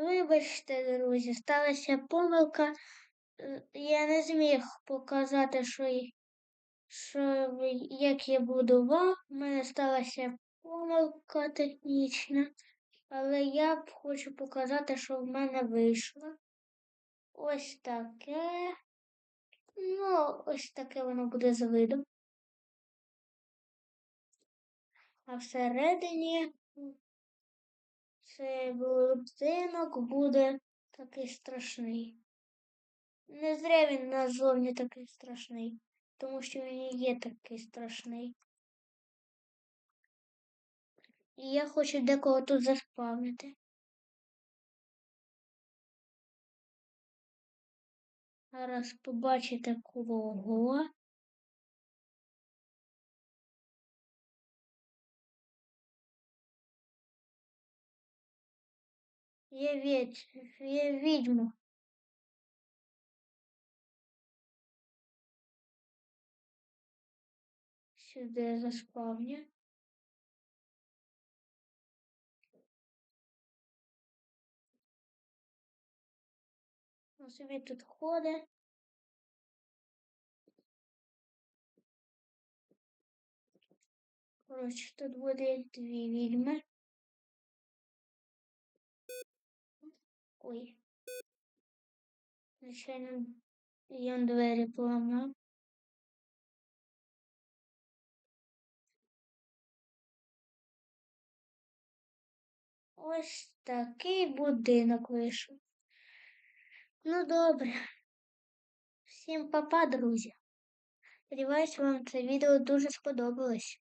Вибачте, друзі, сталася помилка. Е, Я не зміг показати, що, що як я будував. У мене сталася помилка технічна, але я хочу показати, що в мене вийшло. Ось таке. Ну, ось таке воно буде з виду. А всередині цей будинок буде такий страшний. Не зря він назовні такий страшний, тому що він і є такий страшний. І я хочу декого тут заспавнити. Зараз побачите кого. Я ведь, я відьму. Сюди заспавню. Ну, собі тут ходить. Коротше, тут буде дві відьми. Ой. Звичайно, я двері поламав. Ось такий будинок вийшов. Ну, добре. Всім па-па, друзі. Сподіваюсь, вам це відео дуже сподобалось.